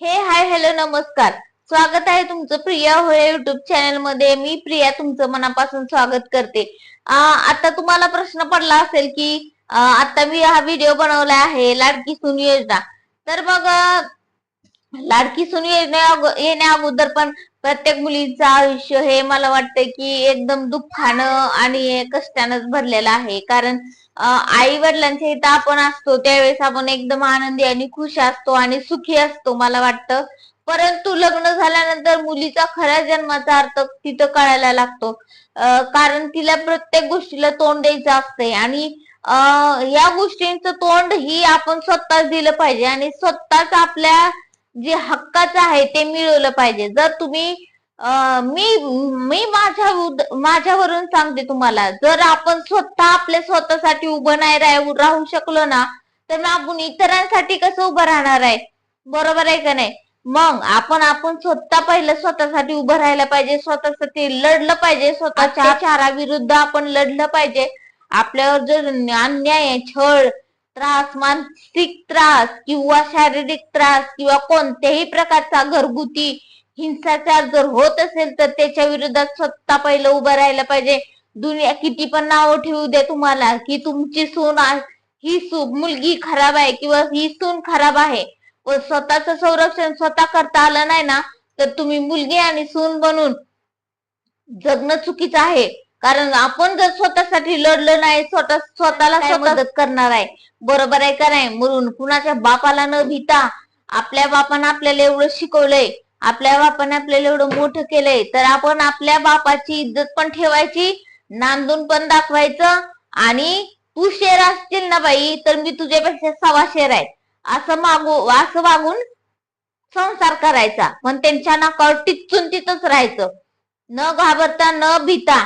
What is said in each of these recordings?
हे hi hello नमस्कार. स्वागत आहे तुमचं प्रिया होय युट्यूब चॅनलमध्ये. मी प्रिया तुमचं मनापासून स्वागत करते. आता तुम्हाला प्रश्न पडला असेल की आता मी हा व्हिडिओ बनवला आहे लाडकी सून योजना. तर मग लाडकी सून योजना येण्या अगोदर पण प्रत्येक मुलीचं आयुष्य हे मला वाटतं की एकदम दुःखानं आणि कष्टानंच भरलेलं आहे. कारण आई वडिलांच्या इथं आपण असतो त्यावेळेस आपण एकदम आनंदी आणि खुश असतो आणि सुखी असतो मला वाटतं. परंतु लग्न झाल्यानंतर मुलीचा खऱ्या जन्माचा अर्थ तिथं कळायला लागतो. कारण तिला प्रत्येक गोष्टीला तोंड द्यायचं असतंय आणि या गोष्टींचं तोंड ही आपण स्वतःच दिलं पाहिजे आणि स्वतःच आपल्या जे हक्काचं आहे ते मिळवलं पाहिजे. जर तुम्ही मी मी माझ्या माझ्यावरून सांगते तुम्हाला. जर आपण स्वतः आपल्या स्वतःसाठी उभं नाही राहू शकलो ना तर मग आपण इतरांसाठी कसं उभं राहणार आहे? बरोबर आहे का नाही? मग आपण आपण स्वतः पहिलं स्वतःसाठी उभं राहायला पाहिजे. स्वतःसाठी लढलं पाहिजे. स्वतःच्या चाराविरुद्ध आपण लढलं पाहिजे. आपल्यावर जर अन्याय छळ त्रास मानसिक त्रास किंवा शारीरिक त्रास किंवा कोणत्याही प्रकारचा घरगुती हिंसाचार जर होत असेल तर त्याच्या विरोधात स्वतः पहिलं उभं राहायला पाहिजे. दुनिया किती पण नाव ठेवू दे तुम्हाला की तुमची सून ही सून मुलगी खराब आहे किंवा ही सून खराब आहे. व स्वतःच संरक्षण स्वतः करता आलं नाही ना तर तुम्ही मुलगी आणि सून बनून जगणं चुकीचं आहे. कारण आपण जर स्वतःसाठी लढलं नाही स्वतः स्वतःला स्वतः मदत करणार आहे? बरोबर आहे का नाही? म्हणून कुणाच्या बापाला न भीता आपल्या बापानं आपल्याला एवढं शिकवलंय आपल्या बापाने आपल्याला एवढं मोठं केलंय तर आपण आपल्या बापाची इज्जत पण ठेवायची नांदून पण दाखवायचं आणि तू शेर असतील ना बाई तर मी तुझ्यापेक्षा सव्वा शेर आहे. असं मागू असं वागून संसार करायचा. पण त्यांच्या नाकावर टिचून तिथंच राहायचं. न घाबरता न भीता.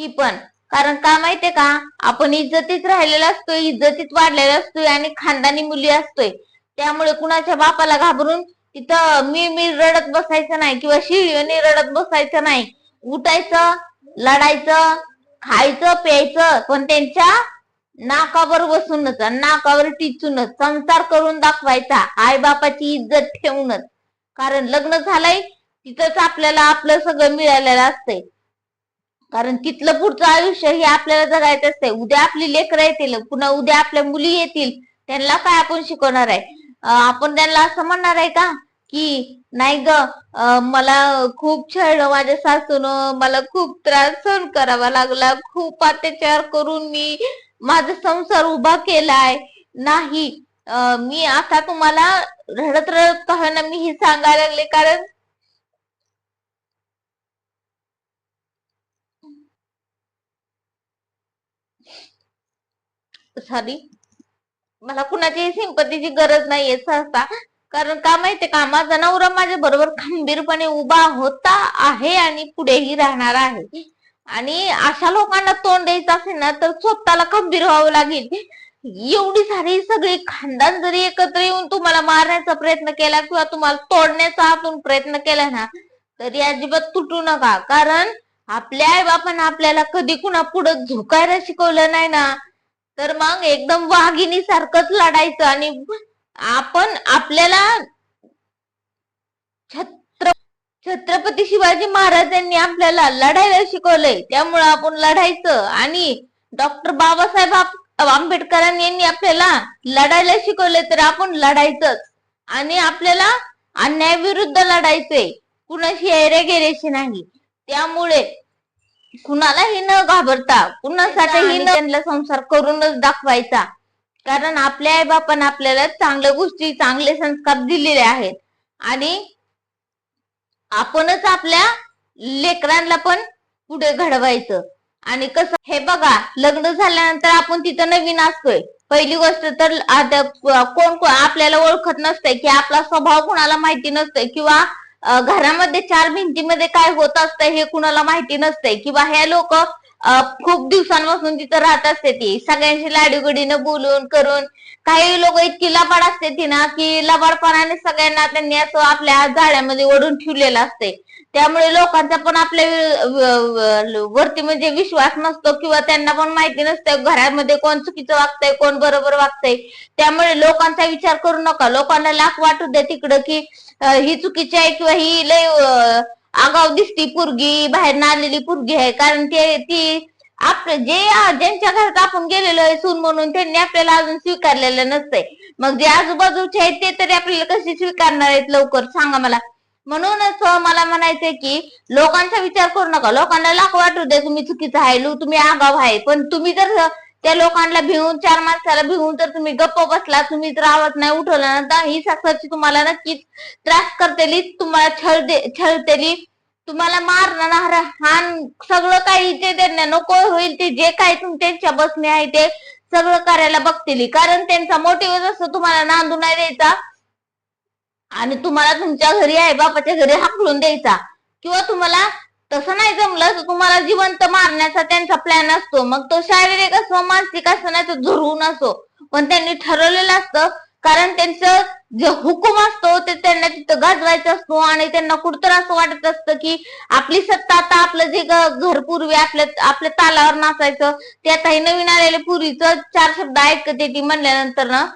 ती पण. कारण का माहितीये का? आपण इज्जतीत राहिलेला असतोय इज्जतीत वाढलेला असतोय आणि खानदानी मुली असतोय. त्यामुळे कुणाच्या बापाला घाबरून तिथं मी मी रडत बसायचं नाही किंवा शिळीने रडत बसायचं नाही. उठायचं लढायचं खायचं प्यायचं पण त्यांच्या नाकावर बसूनच नाकावर टिचूनच संसार करून दाखवायचा आई बापाची इज्जत ठेवूनच. कारण लग्न झालंय तिथंच आपल्याला आपलं सगळं मिळालेलं असतंय. कारण तिथलं पुढचं आयुष्य हे आपल्याला जगायचं असतंय. उद्या आपली लेकरं येतील पुन्हा उद्या आपल्या मुली येतील त्यांना काय आपण शिकवणार आहे? आपण त्यांना असं म्हणणार आहे का? की नाही ग मला खूप छळलं माझ्या सासूनं मला खूप त्रास सहन करावा लागला खूप अत्याचार करून मी माझा संसार उभा केलाय. नाही मी आता तुम्हाला रडत रडत का ना मी हे सांगायला लागले कारण सॉरी मला कुणाची सिंपतीची गरज नाहीये सहसा. कारण का माहितीये का माझा नवरा माझ्या बरोबर खंबीरपणे उभा होता आहे आणि पुढेही राहणार आहे. आणि अशा लोकांना तोंड द्यायचं असेल ना तर स्वतःला खंबीर व्हावं लागेल. एवढी सारी सगळी खानदान जरी एकत्र येऊन तुम्हाला मारण्याचा प्रयत्न केला किंवा तुम्हाला तोडण्याचा आतून प्रयत्न केला ना तरी अजिबात तुटू नका. कारण आपल्या आई बापानं आपल्याला कधी कुणा पुढे झुकायला शिकवलं नाही ना. तर मग एकदम वाघिणी सारखंच लढायचं आणि आपण आपल्याला छत्र छत्रपती शिवाजी महाराजांनी आपल्याला लढायला शिकवलंय. त्यामुळे आपण लढायचं आणि डॉक्टर बाबासाहेब आंबेडकरांनी यांनी आपल्याला लढायला शिकवलंय तर आपण लढायचंच. आणि आपल्याला अन्यायाविरुद्ध लढायचंय. कुणाशी ऐरे गेल्याशी नाही. त्यामुळे कुणालाही न घाबरता कुणासाठीही न त्यांना संसार करूनच दाखवायचा. कारण आपल्या आई बापानं आपल्याला चांगल्या गोष्टी चांगले संस्कार दिलेले आहेत. आणि आपणच आपल्या लेकरांना पण पुढे घडवायचं. आणि कसं हे बघा लग्न झाल्यानंतर आपण तिथं नवीन असतोय. पहिली गोष्ट तर आता कोण कोण आपल्याला ओळखत नसतंय की आपला स्वभाव कुणाला माहिती नसतंय किंवा घरामध्ये चार भिंतीमध्ये काय होत असतं हे कुणाला माहिती नसतंय. किंवा हे लोक खूप दिवसांपासून तिथं राहत असते ती. सगळ्यांशी लाडीगुडीनं बोलून करून. काही लोक इतकी लबाड असते ती ना की लबाडपणाने सगळ्यांना त्यांनी असं आपल्या जाळ्यामध्ये ओढून ठेवलेलं असते त्यामुळे लोकांचा पण आपल्या वरती म्हणजे विश्वास नसतो किंवा त्यांना पण माहिती नसतं घरामध्ये कोण चुकीचं वागतंय कोण बरोबर वागतंय. त्यामुळे लोकांचा विचार करू नका. लोकांना लाख वाटू द्या तिकडं की ही चुकीची आहे किंवा ही लय आगाव दिसती पुरगी बाहेर आलेली पुरगी आहे. कारण ते ती आपलं जे ज्यांच्या घरात आपण गेलेलो आहे सून म्हणून त्यांनी आपल्याला अजून स्वीकारलेलं नसतंय. मग जे आजूबाजूचे आहेत ते तरी आपल्याला कशी स्वीकारणार आहेत लवकर? सांगा मला. म्हणूनच हो, मला म्हणायचंय की लोकांचा विचार करू नका. लोकांना लाख वाटू दे तुम्ही चुकीचं आहे लो तुम्ही आगाव आहे. पण तुम्ही जर त्या लोकांना भिवून चार माणसाला भिवून तर तुम्ही गप्प बसला तुम्ही जर आवाज नाही उठवला ना तर ही सासरची तुम्हाला नक्कीच त्रास करतेली तुम्हाला छळ दे छळतेली. तुम्हाला मारणार हान सगळं काही जे त्यांना नको होईल ते जे काही तुमच्या त्यांच्या बसणे आहे ते सगळं करायला बघतील. कारण त्यांचा मोटिव्ह असतो तुम्हाला नांदू नाही द्यायचा आणि तुम्हाला तुमच्या घरी आहे बापाच्या घरी हाकलून द्यायचा. किंवा तुम्हाला तसं नाही जमलं तर तुम्हाला जिवंत मारण्याचा त्यांचा प्लॅन असतो. मग तो शारीरिक असो मानसिक असो नाही तर झुरवून असो. पण त्यांनी ठरवलेलं असतं. कारण त्यांचं जे हुकूम असतो ते त्यांना तिथं गाजवायचा असतो. आणि त्यांना कुठतर असं वाटत असतं की आपली सत्ता आता आपलं जे ग- घर पूर्वी आपल्या आपल्या तालावर नाचायचं. ते आता हे नवीन आलेल्या पुरीचं चार शब्द ऐकते ती म्हणल्यानंतर ना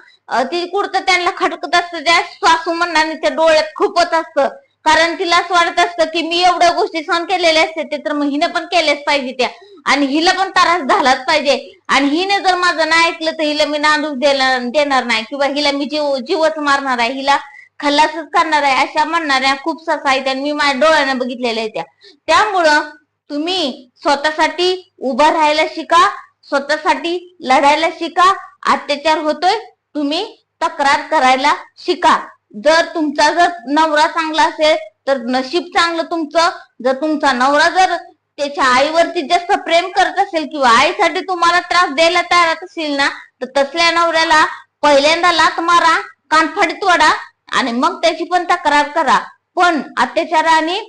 ती कुठतं त्यांना खटकत असतं. त्या सासू त्या डोळ्यात खूपच असतं. कारण तिला असं वाटत असतं की मी एवढ्या गोष्टी सहन केलेल्या असते ते तर मग हिनं पण केल्याच पाहिजे त्या. आणि हिला पण त्रास झालाच पाहिजे. आणि हिने जर माझं नाही ऐकलं तर हिला मी नांदूच देणार नाही. किंवा हिला मी जीव जीवच मारणार आहे. हिला खल्लासच करणार आहे. अशा म्हणणाऱ्या खूप ससा आहेत आणि मी माझ्या डोळ्याने बघितलेल्या आहेत त्या. त्यामुळं तुम्ही स्वतःसाठी उभं राहायला शिका स्वतःसाठी लढायला शिका अत्याचार होतोय तुम्ही तक्रार करायला शिका. जर तुमचा जर नवरा चांगला असेल तर नशीब चांगलं तुमचं. जर तुमचा नवरा जर त्याच्या आईवरती जास्त प्रेम करत असेल किंवा आईसाठी तुम्हाला त्रास द्यायला तयार असेल ना तर तसल्या नवऱ्याला पहिल्यांदा लात मारा कानफाडीत वाढा आणि मग त्याची पण तक्रार करा. पण अत्याचाराने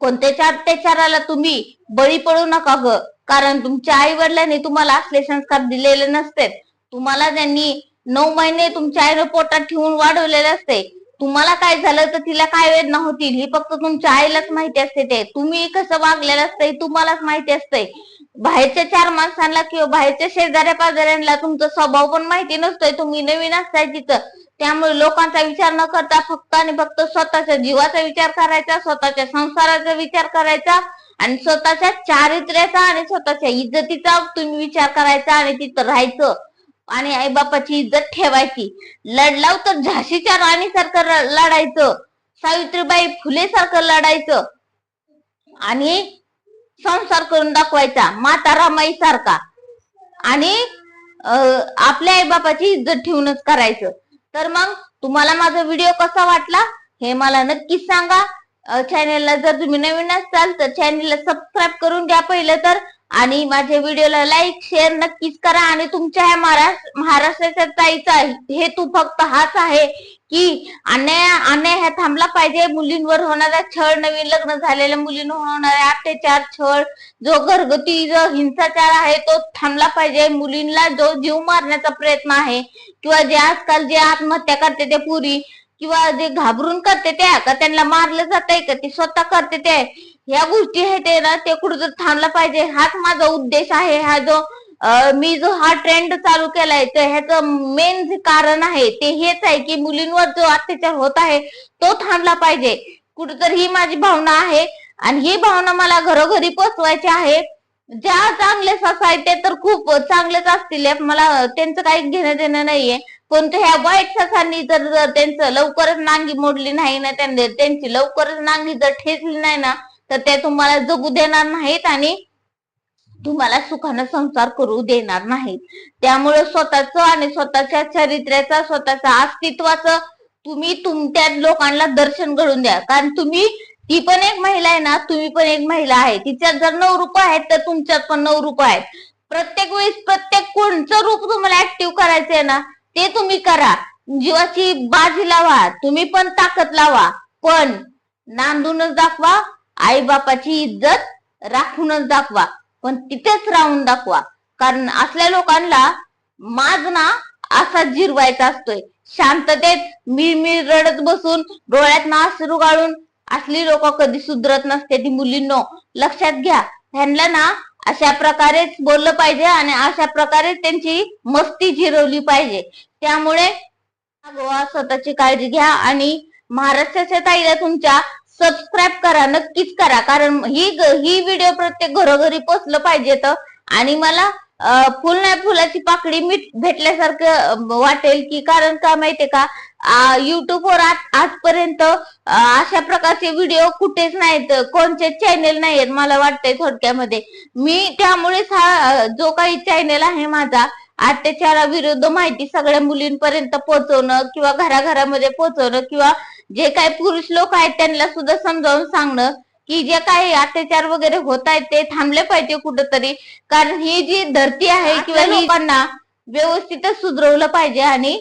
कोणत्याच्या अत्याचाराला तुम्ही बळी पडू नका ग. कारण तुमच्या आई वडिलांनी तुम्हाला असले संस्कार दिलेले नसते. तुम्हाला त्यांनी नऊ महिने तुमच्या आईने पोटात ठेवून वाढवलेले असते. तुम्हाला काय झालं तर तिला काय वेदना होतील ही फक्त तुमच्या आईलाच माहिती असते ते. तुम्ही कसं वागलेलं असतंय तुम्हालाच माहिती असतंय. बाहेरच्या चार माणसांना किंवा बाहेरच्या शेजाऱ्या पाजाऱ्यांना तुमचा स्वभाव पण माहिती नसतोय. तुम्ही नवीन असताय तिथं. त्यामुळे लोकांचा विचार न करता फक्त आणि फक्त स्वतःच्या जीवाचा विचार करायचा स्वतःच्या संसाराचा विचार करायचा आणि स्वतःच्या चारित्र्याचा आणि स्वतःच्या इज्जतीचा तुम्ही विचार करायचा आणि तिथं राहायचं. आणि आईबापाची इज्जत ठेवायची. लढलाव तर झाशीच्या राणीसारखं सारखं लढायचं. सावित्रीबाई फुले सारखं लढायचं. आणि संसार करून दाखवायचा माता रामाई सारखा आणि आपल्या आईबापाची इज्जत ठेवूनच करायचं. तर मग तुम्हाला माझा व्हिडिओ कसा वाटला? हे मला नक्कीच सांगा. चॅनेलला जर तुम्ही नवीन असाल तर चॅनेलला सबस्क्राईब करून घ्या पहिलं तर. आणि माझ्या व्हिडिओला लाईक शेअर नक्कीच करा. आणि तुमच्या ह्या महाराष्ट्र महाराष्ट्राच्या ताईचा हेतू फक्त हाच आहे की अन्याय अन्याय हा थांबला पाहिजे. मुलींवर होणारा छळ नवीन लग्न झालेल्या मुलींवर होणारा अत्याचार छळ जो घरगुती जो हिंसाचार आहे तो थांबला पाहिजे. मुलींना जो जीव मारण्याचा प्रयत्न आहे किंवा जे आजकाल जे आत्महत्या करते ते पुरी किंवा जे घाबरून करते त्या का त्यांना मारलं जातंय का ते स्वतः करते ते ह्या गोष्टी आहेत ते ना ते कुठं थांबला पाहिजे. हाच माझा उद्देश आहे. हा जो मी जो हा ट्रेंड चालू केलाय तर ह्याचं मेन जे कारण आहे ते हेच आहे की मुलींवर जो अत्याचार होत आहे तो थांबला पाहिजे. कुठंतरी ही माझी भावना आहे. आणि ही भावना मला घरोघरी पोचवायची आहे. ज्या चांगले ससा तर खूप चांगलेच असतील. मला त्यांचं काही घेणं देणं नाहीये. पण ह्या वाईट ससांनी जर त्यांचं लवकरच नांगी मोडली नाही ना त्यांनी त्यांची लवकरच नांगी जर ठेचली नाही ना तर ते तुम्हाला जगू देणार नाहीत आणि तुम्हाला सुखानं संसार करू देणार नाहीत. त्यामुळे स्वतःच आणि स्वतःच्या चरित्र्याचा स्वतःच्या अस्तित्वाचं तुम्ही तुमच्या लोकांना दर्शन घडून द्या. कारण तुम्ही ती पण एक महिला आहे ना तुम्ही पण एक महिला आहे. तिच्यात जर नऊ रूप आहेत तर तुमच्यात पण नऊ रूप आहेत. प्रत्येक वेळेस प्रत्येक कोणचं रूप तुम्हाला ऍक्टिव्ह करायचंय ना ते तुम्ही करा. जीवाची बाजी लावा. तुम्ही पण ताकद लावा. पण नांदूनच दाखवा. आई बापाची इज्जत राखूनच दाखवा पण तिथेच राहून दाखवा. कारण असल्या लोकांना माझ ना असाच जिरवायचा असतोय. शांततेत मिळमिळ रडत बसून डोळ्यात ना अश्रू गाळून असली लोक कधी सुधरत नसते ती मुलींनो. लक्षात घ्या ह्यांना ना अशा प्रकारेच बोललं पाहिजे आणि अशा प्रकारे त्यांची मस्ती जिरवली पाहिजे. त्यामुळे गोवा स्वतःची काळजी घ्या आणि महाराष्ट्राच्या ताईला तुमच्या सबस्क्राईब करा नक्कीच करा. कारण ही ही व्हिडिओ प्रत्येक घरोघरी पोचलं पाहिजे तर. आणि मला फुल नाही फुलाची पाकळी मीठ भेटल्यासारखं वाटेल की कारण का माहितीये का? युट्यूबवर आज आजपर्यंत अशा प्रकारचे व्हिडिओ कुठेच नाहीत. कोणते चॅनेल नाहीयेत मला वाटतंय थोडक्यामध्ये. मी त्यामुळेच हा जो काही चॅनेल आहे माझा अत्याचाराविरुद्ध माहिती सगळ्या मुलींपर्यंत पोहोचवणं किंवा घराघरामध्ये पोहोचवणं किंवा जे काही पुरुष लोक आहेत त्यांना सुद्धा समजावून सांगणं की जे काही अत्याचार वगैरे होत आहेत ते थांबले पाहिजे कुठंतरी. कारण ही जी धरती आहे किंवा लोकांना व्यवस्थितच सुधरवलं पाहिजे आणि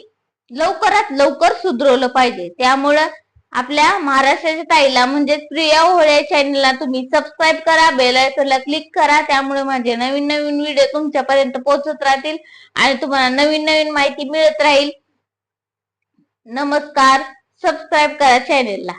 लवकरात लवकर सुधरवलं पाहिजे. त्यामुळं आपल्या महाराष्ट्राच्या ताईला म्हणजे प्रिया होळे चॅनलला तुम्ही सबस्क्राईब करा बेल आयकॉनला क्लिक करा. त्यामुळे माझे नवीन नवीन व्हिडिओ तुमच्यापर्यंत पोहोचत राहतील आणि तुम्हाला नवीन नवीन माहिती मिळत राहील. नमस्कार. सबस्क्राईब करा चॅनेलला